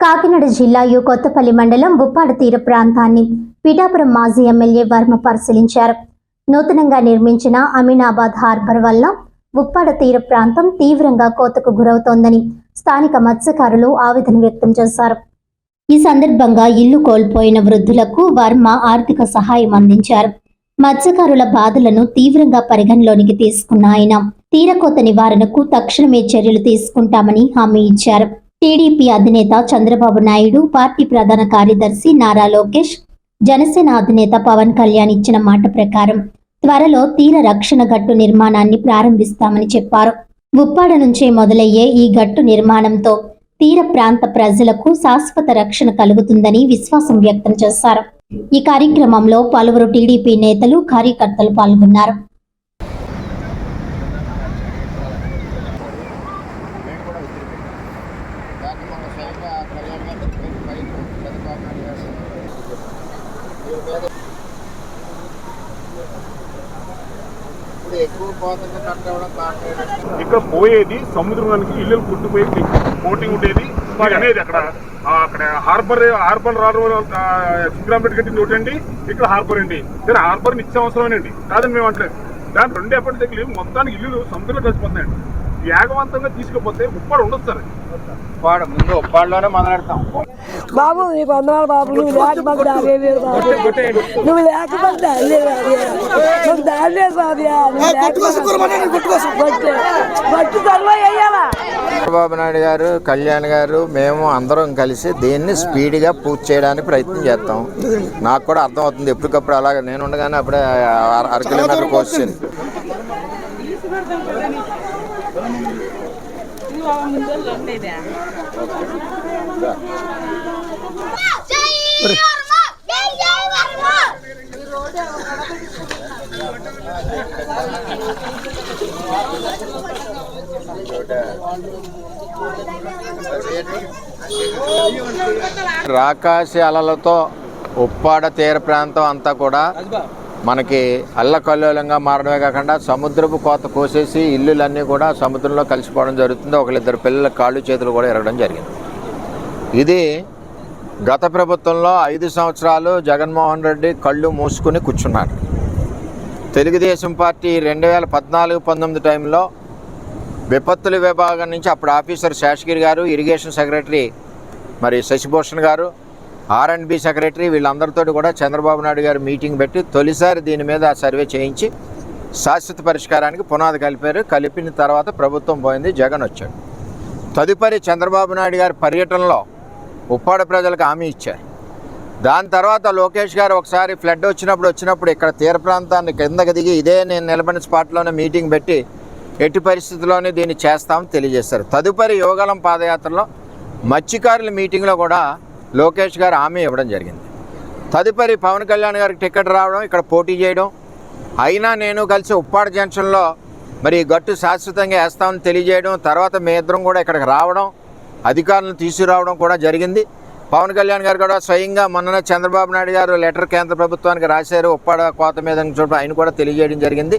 కాకినాడ జిల్లా యు కొత్తపల్లి మండలం ఉప్పాడ తీర ప్రాంతాన్ని పిఠాపురం మాజీ ఎమ్మెల్యే వర్మ పరిశీలించారు. నూతనంగా నిర్మించిన అమీనాబాద్ హార్బర్ వల్ల ఉప్పాడ తీర ప్రాంతం తీవ్రంగా కోతకు గురవుతోందని స్థానిక మత్స్యకారులు ఆవేదన వ్యక్తం చేశారు. ఈ సందర్భంగా ఇల్లు కోల్పోయిన వృద్ధులకు వర్మ ఆర్థిక సహాయం అందించారు. మత్స్యకారుల బాధలను తీవ్రంగా పరిగణలోనికి తీసుకున్న ఆయన తీరకోత నివారణకు తక్షణమే చర్యలు తీసుకుంటామని హామీ ఇచ్చారు. టీడీపీ అధినేత చంద్రబాబు నాయుడు పార్టీ ప్రధాన కార్యదర్శి నారా లోకేష్ జనసేన అధినేత పవన్ కళ్యాణ్ ఇచ్చిన మాట ప్రకారం త్వరలో తీర రక్షణ గట్టు నిర్మాణాన్ని ప్రారంభిస్తామని చెప్పారు. ఉప్పాడ నుంచే మొదలయ్యే ఈ గట్టు నిర్మాణంతో తీర ప్రాంత ప్రజలకు శాశ్వత రక్షణ కలుగుతుందని విశ్వాసం వ్యక్తం చేశారు. ఈ కార్యక్రమంలో పలువురు టీడీపీ నేతలు కార్యకర్తలు పాల్గొన్నారు దాన్ని మన స్వయంగా కళ్యాణ్ గారి పై చంద్రబాబు నాయుడు గారు వీరి మీద ఇప్పుడు ఎక్కువ కోతగా కట్ అవ్వడం కారణం ఏంటంటే ఇక్కడ పోయేది సముద్రానికి ఇల్లు పుట్టుపోయి బోటింగ్ ఉండేది. అనేది అక్కడ ఆ, అక్కడ హార్బర్ హార్బర్ రావడం సిద్ధరాంపేట కట్టింది ఒకటండి ఇక్కడ హార్బర్ అండి. సరే హార్బర్ నిత్య అవసరమేనండి కాదని మేము అంటే దాని రెండు ఎప్పటి దగ్గర మొత్తానికి ఇల్లు సముద్రంలో కలిసిపోతున్నాయండి. యాగవంతంగా తీసుకుపోతే ఉప్పాడు ఉండదు సార్. ఉప్పాడ ముందు ఉప్పాడులోనే మొదలెడతాం. బాబు నీకు వందనాలు బాబు నువ్వు లేకపోతే నువ్వు లేకపోతే నువ్వు వేయాలా చంద్రబాబు నాయుడు గారు కళ్యాణ్ గారు మేము అందరం కలిసి దీన్ని స్పీడ్గా పూర్తి చేయడానికి ప్రయత్నం చేస్తాం. నాకు కూడా అర్థమవుతుంది ఎప్పటికప్పుడు అలాగే నేను ఉండగానే అప్పుడే అర- అర కిలోమీటర్ రాకాశి అలలతో ఉప్పాడ తీర ప్రాంతం అంతా కూడా మనకి అల్లకల్లోలంగా మారడమే కాకుండా సముద్రపు కోత కోసేసి ఇల్లులన్నీ కూడా సముద్రంలో కలిసిపోవడం జరుగుతుంది. ఒకళ్ళిద్దరు పిల్లల కాళ్ళు చేతులు కూడా ఎరగడం జరిగింది. ఇది గత ప్రభుత్వంలో ఐదు సంవత్సరాలు జగన్మోహన్ రెడ్డి కళ్ళు మూసుకుని కూర్చున్నారు. తెలుగుదేశం పార్టీ రెండు వేల పద్నాలుగు పంతొమ్మిది టైంలో విపత్తుల విభాగం నుంచి అప్పుడు ఆఫీసర్ శేషగిరి గారు ఇరిగేషన్ సెక్రటరీ మరి శశిభూషణ్ గారు ఆర్ అండ్ బి సెక్రటరీ వీళ్ళందరితో కూడా చంద్రబాబు నాయుడు గారు మీటింగ్ పెట్టి తొలిసారి దీని మీద సర్వే చేయించి శాశ్వత పరిష్కారానికి పునాది కలిపారు. కలిపిన తర్వాత ప్రభుత్వం పోయింది జగన్ వచ్చాడు. తదుపరి చంద్రబాబు నాయుడు గారి పర్యటనలో ఉప్పాడ ప్రజలకు హామీ ఇచ్చారు. దాని తర్వాత లోకేష్ గారు ఒకసారి ఫ్లడ్ వచ్చినప్పుడు వచ్చినప్పుడు ఇక్కడ తీర ప్రాంతాన్ని కిందకి దిగి ఇదే నేను నిలబడిన స్పాట్లోనే మీటింగ్ పెట్టి ఎట్టి పరిస్థితుల్లోనే దీన్ని చేస్తామని తెలియజేశారు. తదుపరి యోగాలం పాదయాత్రలో మత్స్యకారుల మీటింగ్లో కూడా లోకేష్ గారు హామీ ఇవ్వడం జరిగింది. తదుపరి పవన్ కళ్యాణ్ గారికి టికెట్ రావడం ఇక్కడ పోటీ చేయడం. అయినా నేను కలిసి ఉప్పాడ జంక్షన్లో మరి గట్టు శాశ్వతంగా వేస్తామని తెలియజేయడం తర్వాత మీ ఇద్దరం కూడా ఇక్కడికి రావడం అధికారులను తీసుకురావడం కూడా జరిగింది. పవన్ కళ్యాణ్ గారు కూడా స్వయంగా మొన్న చంద్రబాబు నాయుడు గారు లెటర్ కేంద్ర ప్రభుత్వానికి రాశారు ఉప్పాడ కోత మీద చూడ ఆయన కూడా తెలియజేయడం జరిగింది.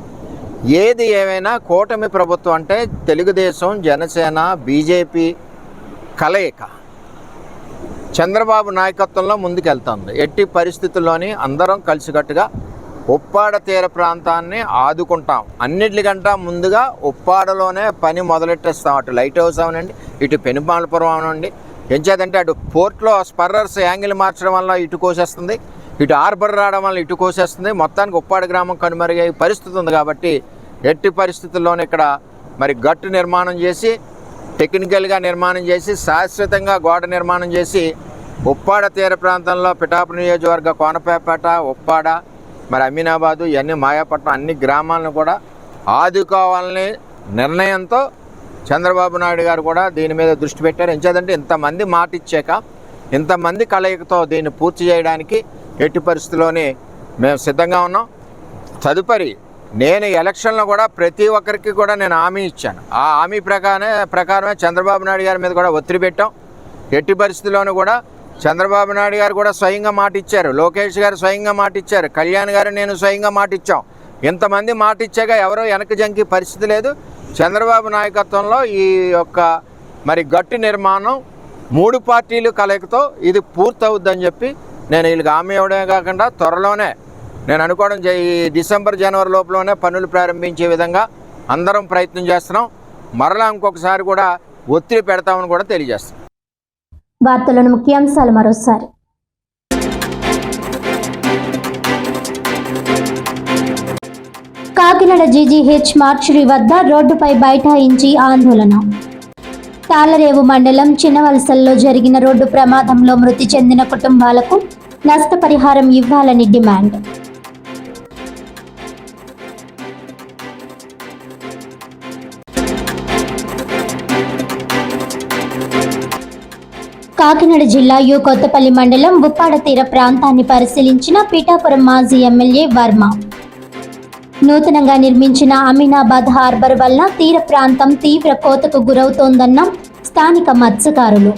ఏది ఏమైనా కూటమి ప్రభుత్వం అంటే తెలుగుదేశం జనసేన బీజేపీ కలయిక. చంద్రబాబు నాయకత్వంలో ముందుకెళ్తుంది. ఎట్టి పరిస్థితుల్లోని అందరం కలిసికట్టుగా ఉప్పాడ తీర ప్రాంతాన్ని ఆదుకుంటాం. అన్నిటికంటే ముందుగా ఉప్పాడలోనే పని మొదలెట్టేస్తాం. అటు లైట్ హౌస్ అవనండి ఇటు పెనుమాలపురం అవనండి. ఎంచేదంటే అటు పోర్ట్లో స్పర్రర్స్ యాంగిల్ మార్చడం వల్ల ఇటు కోసేస్తుంది ఇటు ఆర్బర్ రావడం వల్ల ఇటు కోసేస్తుంది. మొత్తానికి ఉప్పాడ గ్రామం కనుమరుగే పరిస్థితి ఉంది కాబట్టి ఎట్టి పరిస్థితుల్లోనే ఇక్కడ మరి గట్టు నిర్మాణం చేసి టెక్నికల్గా నిర్మాణం చేసి శాశ్వతంగా గోడ నిర్మాణం చేసి ఉప్పాడ తీర ప్రాంతంలో పిఠాపు నియోజకవర్గ కోనపేపేట ఉప్పాడ మరి అమీనాబాదు ఇవన్నీ మాయాపట్నం అన్ని గ్రామాలను కూడా ఆదుకోవాలని నిర్ణయంతో చంద్రబాబు నాయుడు గారు కూడా దీని మీద దృష్టి పెట్టారు. ఎంచేదంటే ఇంతమంది మాట ఇచ్చాక ఇంతమంది కలయికతో దీన్ని పూర్తి చేయడానికి ఎట్టి పరిస్థితుల్లోనే మేము సిద్ధంగా ఉన్నాం. తదుపరి నేను ఎలక్షన్లో కూడా ప్రతి ఒక్కరికి కూడా నేను హామీ ఇచ్చాను. ఆ హామీ ప్రకారమే ప్రకారమే చంద్రబాబు నాయుడు గారి మీద కూడా ఒత్తిడి పెట్టాం. ఎట్టి పరిస్థితుల్లోనూ కూడా చంద్రబాబు నాయుడు గారు కూడా స్వయంగా మాట ఇచ్చారు. లోకేష్ గారు స్వయంగా మాట ఇచ్చారు. కళ్యాణ్ గారు నేను స్వయంగా మాట ఇచ్చాం. ఇంతమంది మాట ఇచ్చాక ఎవరో వెనక జంకి పరిస్థితి లేదు. చంద్రబాబు నాయకత్వంలో ఈ యొక్క మరి గట్టు నిర్మాణం మూడు పార్టీలు కలయికతో ఇది పూర్తవుద్దని చెప్పి నేను వీళ్ళకి హామీ ఇవ్వడమే కాకుండా త్వరలోనే నేను అనుకోవడం ఈ డిసెంబర్ జనవరి లోపలనే పనులు ప్రారంభించే విధంగా అందరం ప్రయత్నం చేస్తున్నాం. మరలా ఇంకొకసారి కూడా ఒత్తిడి పెడతామని కూడా తెలియజేస్తాం వార్తలను ముఖ్యాంశాలు మరోసారి. కాకినాడ జీజీహెచ్ మార్చురి వద్ద రోడ్డుపై బైఠాయించి ఆందోళన. తాళరేవు మండలం చిన్నవలసల్లో జరిగిన రోడ్డు ప్రమాదంలో మృతి చెందిన కుటుంబాలకు నష్టపరిహారం ఇవ్వాలని డిమాండ్. కాకినాడ జిల్లా యు కొత్తపల్లి మండలం ఉప్పాడ తీర ప్రాంతాన్ని పరిశీలించిన పీఠాపురం మాజీ ఎమ్మెల్యే వర్మ. నూతనంగా నిర్మించిన అమీనాబాద్ హార్బర్ వల్ల తీర ప్రాంతం తీవ్ర కోతకు గురవుతోందన్న స్థానిక మత్స్యకారులు.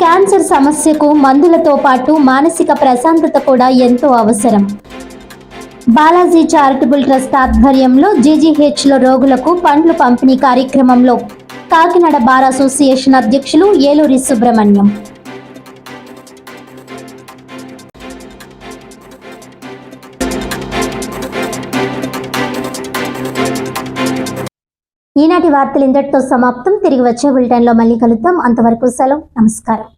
క్యాన్సర్ సమస్యకు మందులతో పాటు మానసిక ప్రశాంతత కూడా ఎంతో అవసరం. బాలాజీ చారిటబుల్ ట్రస్ట్ ఆధ్వర్యంలో జీజీహెచ్లో రోగులకు పండ్లు పంపిణీ కార్యక్రమంలో కాకినాడ బార్ అసోసియేషన్ అధ్యక్షులు ఏలూరి సుబ్రహ్మణ్యం. ఈనాటి వార్తలు ఇంతటితో సమాప్తం. తిరిగి వచ్చే బులెటిన్లో మళ్ళీ కలుద్దాం. అంతవరకు సెలవు. నమస్కారం.